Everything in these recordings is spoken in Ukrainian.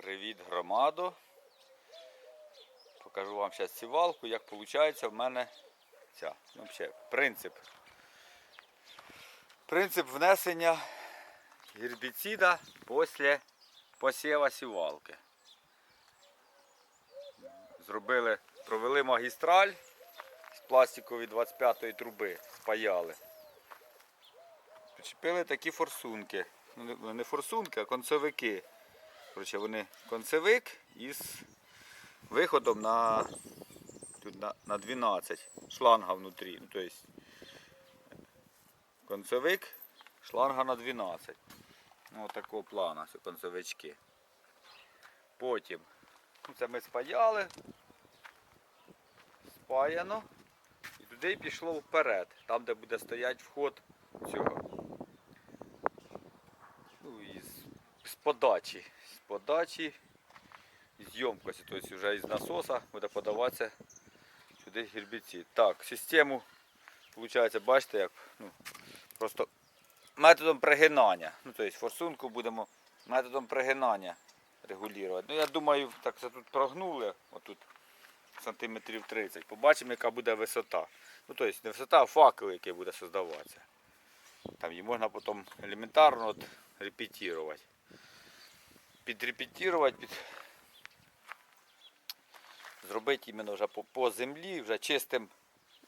Привіт, громадо. Покажу вам зараз сівалку, як виходить в мене ця. Ну, взагалі, принцип. Принцип внесення гербіцида після посіва сівалки. Зробили, провели магістраль з пластикової 25-ї труби, спаяли. Причепили такі форсунки. Ну, не форсунки, а концевики. Коротше, вони концевик із виходом на, тут на, на 12 шланга внутрі. Ну, тобто концевик, шланга на 12. Ну, такого плана, це концевички. Потім ну, це ми спаяли, спаяно. І туди пішло вперед, там де буде стояти вход цього. Ну, і з, з подачі. Подачі з ємкості, тобто вже із насоса буде подаватися сюди гербіцид. Так, систему, виходить, бачите, як ну, просто методом пригинання. Ну, тобто форсунку будемо методом пригинання регулювати. Ну, я думаю, так це тут прогнули, отут сантиметрів 30. Побачимо, яка буде висота. Ну, тобто не висота, а факел, який буде создаватися. Там її можна потім елементарно от, репетувати. Підрепетувати, під... зробити іменно вже по, по землі, вже чистим,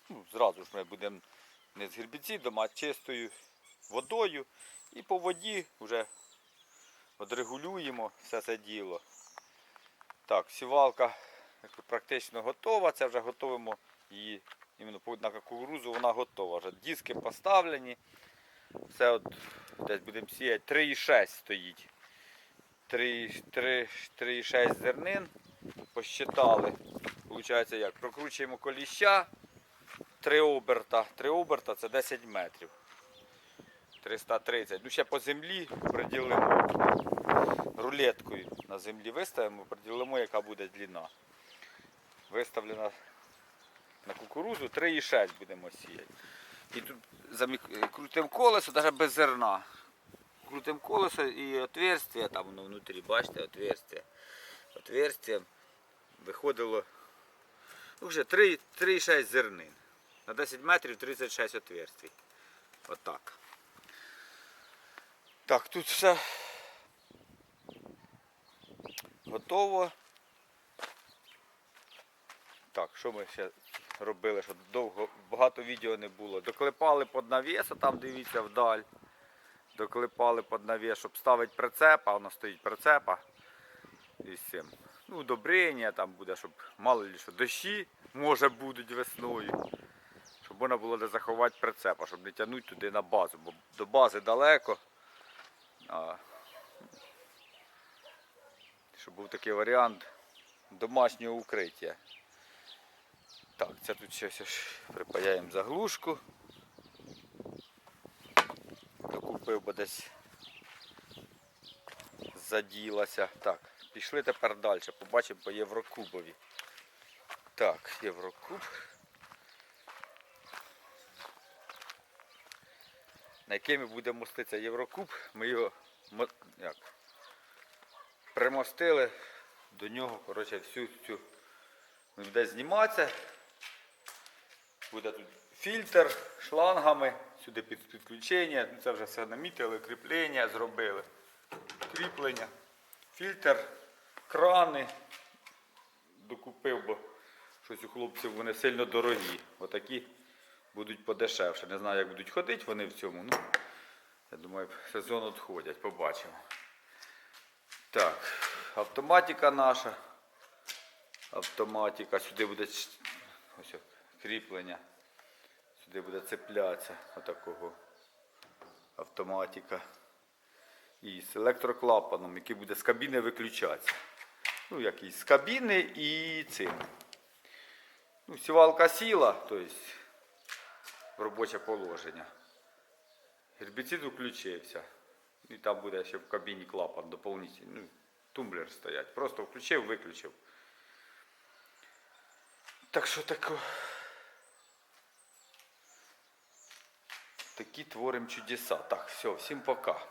ну, зразу ж ми будемо не з гербіцидом, а чистою водою. І по воді вже одрегулюємо все це діло. Так, сівалка практично готова. Це вже готуємо її іменно на кукурузу, вона готова. Вже диски поставлені. Все от десь будемо сіяти. 3,6 стоїть. 3,6 зернин. Посчитали. Получається як? Прокручуємо коліща. 3 оберта. 3 оберта це 10 метрів. 330. Ну ще по землі приділимо рулеткою на землі виставимо, приділимо, яка буде длина. Виставлена на кукурузу 3,6 будемо сіяти. І тут замік- крутимо колесо, навіть без зерна. Крутимо колесо і отверстие, там воно внутрі, бачите, отверстие. Отверстием виходило ну, вже 3 3,6 зернин. На 10 метрів 36 отверстий. Отак. Так, тут все готово. Так, що ми ще робили, що довго багато відео не було. Доклепали під навіс, а там дивіться вдаль. Доклепали під навіс, щоб ставити прицеп, а воно стоїть прицепа. І цим. Ну, удобрення там буде, щоб мало ли що дощі може будуть весною. Щоб можна було де заховати прицепа, щоб не тягнути туди на базу, бо до бази далеко. А, щоб був такий варіант домашнього укриття. Так, це тут ще припаяємо заглушку. Докупив, бо десь заділася. Так, пішли тепер далі. Побачимо по Єврокубові. Так, Єврокуб. На який ми будемо моститися Єврокуб, ми його як, примостили до нього коротше, всю цю він буде зніматися. Буде тут фільтр шлангами, сюди під підключення. Ну, Це вже все намітили, кріплення зробили. Кріплення, фільтр, крани. Докупив, бо щось у хлопців вони сильно дорогі. Отакі будуть подешевше. Не знаю, як будуть ходити вони в цьому. Ну, я думаю, сезон відходять, побачимо. Так, автоматика наша автоматика, сюди буде ось кріплення, сюди буде цеплятися отакого автоматика. І з електроклапаном, який буде з кабіни виключатися. Ну, як і з кабіни і цим. Ну, сівалка сіла, тобто в робоче положення. Гербіцид включився. І там буде ще в кабіні клапан доповнительний. Ну, тумблер стоять. Просто включив, виключив. Так що тако. Такі творимо чудеса. Так, все, всім пока.